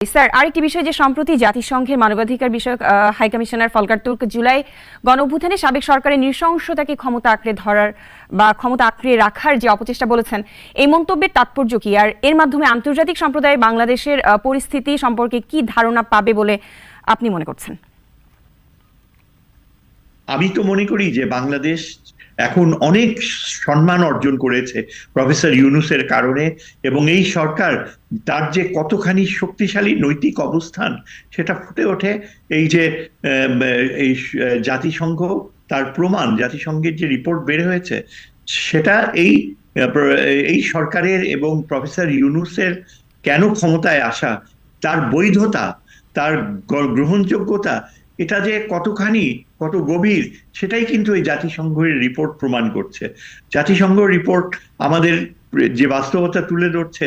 Sir আরেকটি বিষয় যে সম্প্রতি জাতিসংঘের মানবাধিকার বিষয়ক আহ, হাই কমিশনার ফলকার তুর্ক জুলাই গণ অভ্যুত্থানে সাবেক সরকারের নৃশংসতাকে ক্ষমতা আঁকড়ে ধরার বা ক্ষমতা আঁকড়ে রাখার যে অপচেষ্টা বলেছেন এই মন্তব্যের তাৎপর্য কি? আর এর মাধ্যমে আন্তর্জাতিক সম্প্রদায় বাংলাদেশের পরিস্থিতি সম্পর্কে কি ধারণা পাবে বলে আপনি মনে করছেন? আমি তো মনে করি যে বাংলাদেশ এখন অনেক সম্মান অর্জন করেছে প্রফেসর ইউনুসের কারণে এবং এই সরকার তার যে কতখানি শক্তিশালী নৈতিক অবস্থান সেটা ফুটে ওঠে এই যে এই জাতিসংঘ তার প্রমাণ, জাতিসংঘের যে রিপোর্ট বের হয়েছে সেটা এই এই সরকারের এবং প্রফেসর ইউনুসের কেন ক্ষমতায় আসা, তার বৈধতা, তার গ্রহণযোগ্যতা এটা যে কতখানি, কত গভীর, সেটাই কিন্তু এই জাতিসংঘের রিপোর্ট প্রমাণ করছে। জাতিসংঘ রিপোর্ট আমাদের যে বাস্তবতা তুলে ধরছে,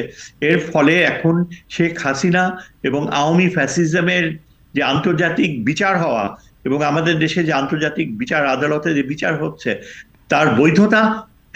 এর ফলে এখন শেখ হাসিনা এবং আওয়ামী ফ্যাসিজমের যে আন্তর্জাতিক বিচার হওয়া এবং আমাদের দেশে যে আন্তর্জাতিক বিচার আদালতে যে বিচার হচ্ছে, তার বৈধতা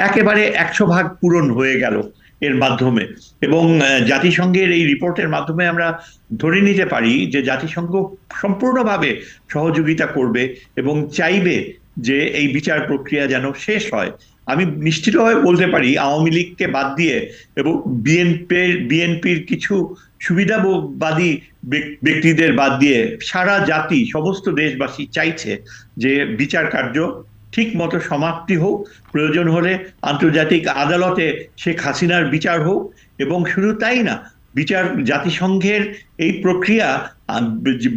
একেবারে একশো ভাগ পূরণ হয়ে গেল। এর মাধ্যমে। এবং জাতিসংঘের এই রিপোর্টের মাধ্যমে আমরা ধরে নিতে পারি যে জাতিসংঘ সম্পূর্ণভাবে সহযোগিতা করবে এবং চাইবে যে এই বিচার প্রক্রিয়া যেন শেষ হয়। আমি নিশ্চিতভাবে বলতে পারি, আওয়ামী লীগকে বাদ দিয়ে এবং বিএনপির বিএনপির কিছু সুবিধাবাদী ব্যক- ব্যক্তিদের বাদ দিয়ে সারা জাতি, সমস্ত দেশবাসী চাইছে যে বিচার কার্য ঠিক মতো সমাপ্তি হোক। প্রয়োজন হলে আন্তর্জাতিক আদালতে শেখ হাসিনার বিচার হোক এবং শুধু তাই না, বিচার জাতিসংঘের এই প্রক্রিয়া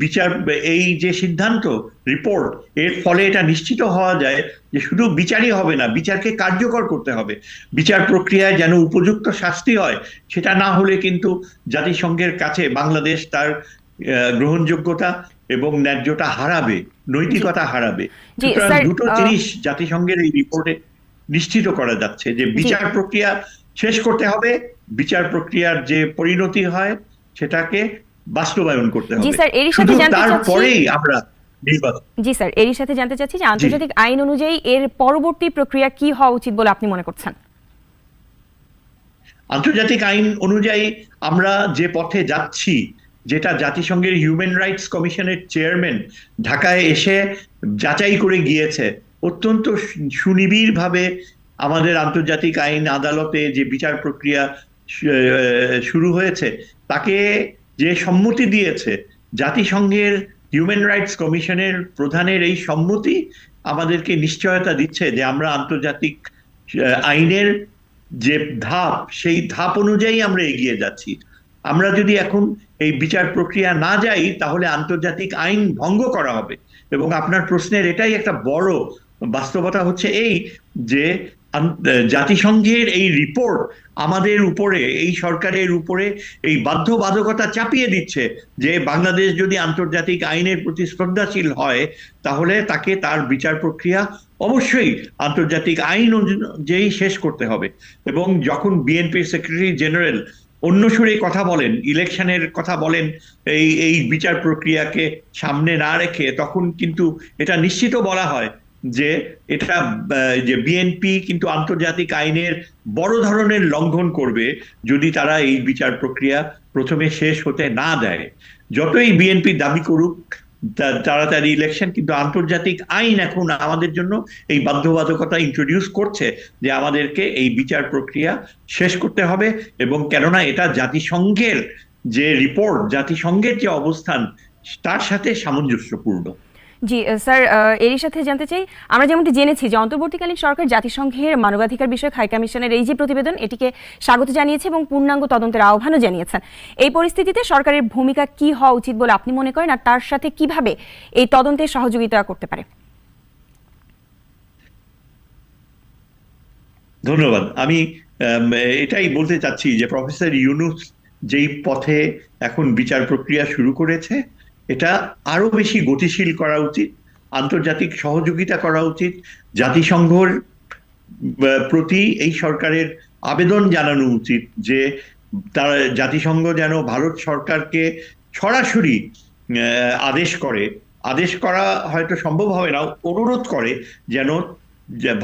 বিচার, এই যে সিদ্ধান্ত রিপোর্ট এর ফলে এটা নিশ্চিত হওয়া যায় যে শুধু বিচারই হবে না, বিচারকে কার্যকর করতে হবে। বিচার প্রক্রিয়ায় যেন উপযুক্ত শাস্তি হয়, সেটা না হলে কিন্তু জাতিসংঘের কাছে বাংলাদেশ তার গ্রহণযোগ্যতা এবং ন্যায্যটা হারাবে নৈতিকতা হারাবে। দুটো জিনিস জাতিসংঘের এই রিপোর্টে নিশ্চিত করা যাচ্ছে যে বিচার প্রক্রিয়া শেষ করতে হবে বিচার প্রক্রিয়ার যে পরিণতি হয় সেটাকে বাস্তবায়ন করতে হবে। শুধু তারপরেই আমরা জি স্যার এরই সাথে জানতে চাচ্ছি যে আন্তর্জাতিক আইন অনুযায়ী এর পরবর্তী প্রক্রিয়া কি হওয়া উচিত বলে আপনি মনে করছেন? আন্তর্জাতিক আইন অনুযায়ী আমরা যে পথে যাচ্ছি যেটা জাতিসংঘের হিউম্যান রাইটস কমিশনের চেয়ারম্যান ঢাকায় এসে যাচাই করে গিয়েছে। অত্যন্ত সুনিবিড় ভাবে আমাদের আন্তর্জাতিক আইন আদালতে যে বিচার প্রক্রিয়া শুরু হয়েছে, তাকে যে সম্মতি দিয়েছে, জাতিসংঘের হিউম্যান রাইটস কমিশনের প্রধানের এই সম্মতি আমাদেরকে নিশ্চয়তা দিচ্ছে যে আমরা আন্তর্জাতিক আইনের যে ধাপ, সেই ধাপ অনুযায়ী আমরা এগিয়ে যাচ্ছি। আমরা যদি এখন এই বিচার প্রক্রিয়া না যাই, তাহলে আন্তর্জাতিক আইন ভঙ্গ করা হবে। এবং আপনার প্রশ্নের এটাই একটা বড় বাস্তবতা হচ্ছে এই যে জাতিসংঘের এই রিপোর্ট আমাদের উপরে, এই সরকারের উপরে এই বাধ্যবাধকতা চাপিয়ে দিচ্ছে যে, বাংলাদেশ যদি আন্তর্জাতিক আইনের প্রতি শ্রদ্ধাশীল হয়, তাহলে তাকে তার বিচার প্রক্রিয়া অবশ্যই আন্তর্জাতিক আইন অনুযায়ী শেষ করতে হবে। এবং যখন বিএনপির সেক্রেটারি জেনারেল অন্য সুরে কথা বলেন, ইলেকশনের কথা বলেন, এই এই বিচার প্রক্রিয়াকে সামনে না রেখে তখন কিন্তু এটা নিশ্চিত বলা হয় যে এটা যে বিএনপি কিন্তু আন্তর্জাতিক আইনের বড় ধরনের লঙ্ঘন করবে যদি তারা এই বিচার প্রক্রিয়া প্রথমে শেষ হতে না দেয়। যতই বিএনপি দাবি করুক তাড়াতাড়ি ইলেকশন কিন্তু আন্তর্জাতিক আইন এখন আমাদের জন্য এই বাধ্যবাধকতা ইন্ট্রোডিউস করছে যে আমাদেরকে এই বিচার প্রক্রিয়া শেষ করতে হবে এবং কেননা এটা জাতিসংঘের যে রিপোর্ট জাতিসংঘের যে অবস্থান, তার সাথে সামঞ্জস্যপূর্ণ। জি স্যার এরই সাথে জানতে চাই আমরা যেমনটি জেনেছি যে অন্তর্বর্তীকালীন সরকার জাতিসংঘের মানবাধিকার বিষয়ক হাই কমিশনের এই যে প্রতিবেদন এটিকে স্বাগত জানিয়েছে এবং পূর্ণাঙ্গ তদন্তের আহ্বানও জানিয়েছেন। এই পরিস্থিতিতে সরকারের ভূমিকা কি হওয়া উচিত বলে আপনি মনে করেন আর তার সাথে কীভাবে এই তদন্তে সহযোগিতা করতে পারে? ধন্যবাদ। আম, এটাই বলতে চাচ্ছি যে প্রফেসর ইউনুস যেই পথে এখন বিচার প্রক্রিয়া শুরু করেছে এটা আরও বেশি গতিশীল করা উচিত, আন্তর্জাতিক সহযোগিতা করা উচিত, জাতিসংঘর প্রতি এই সরকারের আবেদন জানানো উচিত যে তারা, জাতিসংঘ যেন ভারত সরকারকে সরাসরি আদেশ করে, আদেশ করা হয়তো সম্ভব হবে না, অনুরোধ করে যেন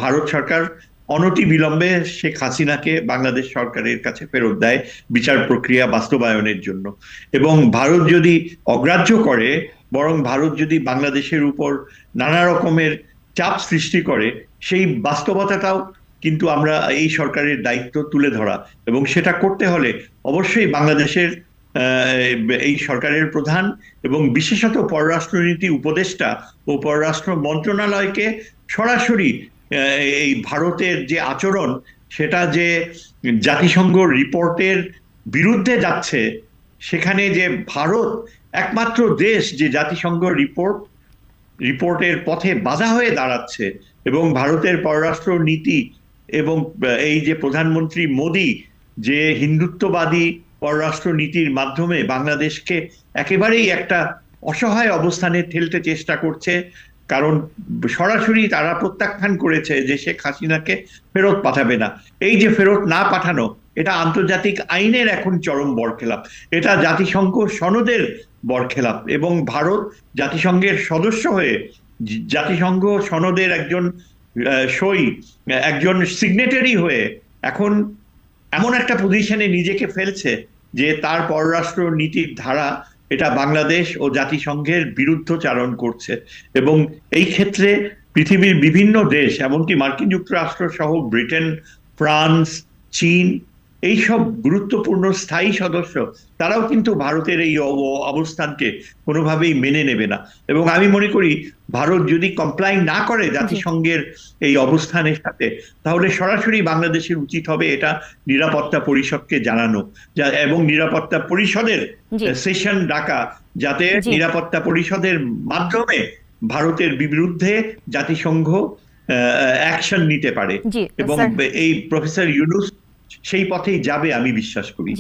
ভারত সরকার অনতি বিলম্বে শেখ হাসিনাকে বাংলাদেশ সরকারের কাছে ফেরত দেয় বিচার প্রক্রিয়া বাস্তবায়নের জন্য। এবং ভারত যদি অগ্রাহ্য করে, বরং ভারত যদি বাংলাদেশের উপর নানা রকমের চাপ সৃষ্টি করে, সেই বাস্তবতাটাও কিন্তু আমরা এই সরকারের দায়িত্ব তুলে ধরা। এবং সেটা করতে হলে অবশ্যই বাংলাদেশের এই সরকারের প্রধান এবং বিশেষত পররাষ্ট্রনীতি উপদেষ্টা ও পররাষ্ট্র মন্ত্রণালয়কে সরাসরি এই ভারতের যে আচরণ, সেটা যে জাতিসংঘ রিপোর্টের বিরুদ্ধে যাচ্ছে, সেখানে যে ভারত একমাত্র দেশ যে জাতিসংঘ রিপোর্ট, রিপোর্টের পথে বাধা হয়ে দাঁড়াচ্ছে এবং ভারতের পররাষ্ট্র নীতি এবং এই যে প্রধানমন্ত্রী মোদী যে হিন্দুত্ববাদী পররাষ্ট্র নীতির মাধ্যমে বাংলাদেশকে একেবারেই একটা অসহায় অবস্থানে ঠেলতে চেষ্টা করছে কারণ সরাসরি তারা প্রত্যাখ্যান করেছে যে শেখ হাসিনাকে ফেরত পাঠাবে না। এই যে ফেরত না পাঠানো, এটা আন্তর্জাতিক আইনের এখন চরম বরখেলাপ। এটা জাতিসংঘ সনদের বরখেলাপ এবং ভারত জাতিসংঘের সদস্য হয়ে জাতিসংঘ সনদের একজন সই, একজন সিগনেটারি হয়ে এখন এমন একটা পজিশনে নিজেকে ফেলছে যে তার পররাষ্ট্র নীতির ধারা এটা বাংলাদেশ ও জাতিসংঘের বিরুদ্ধ চারণ করছে। এবং এই ক্ষেত্রে পৃথিবীর বিভিন্ন দেশ, এমনকি মার্কিন যুক্তরাষ্ট্র সহ ব্রিটেন, ফ্রান্স, চীন এইসব গুরুত্বপূর্ণ স্থায়ী সদস্য তারাও কিন্তু ভারতের এই অবস্থানকে কোনোভাবেই মেনে নেবে না। এবং আমি মনে করি ভারত যদি কমপ্লাই না করে জাতিসংঘের এই অবস্থানের সাথে তাহলে সরাসরি বাংলাদেশের উচিত হবে এটা নিরাপত্তা পরিষদকে জানানো। যা এবং নিরাপত্তা পরিষদের সেশন ডাকা যাতে নিরাপত্তা পরিষদের মাধ্যমে ভারতের বিরুদ্ধে জাতিসংঘ অ্যাকশন নিতে পারে। এবং এই প্রফেসর ইউনুস সেই পথেই যাবে আমি বিশ্বাস করি।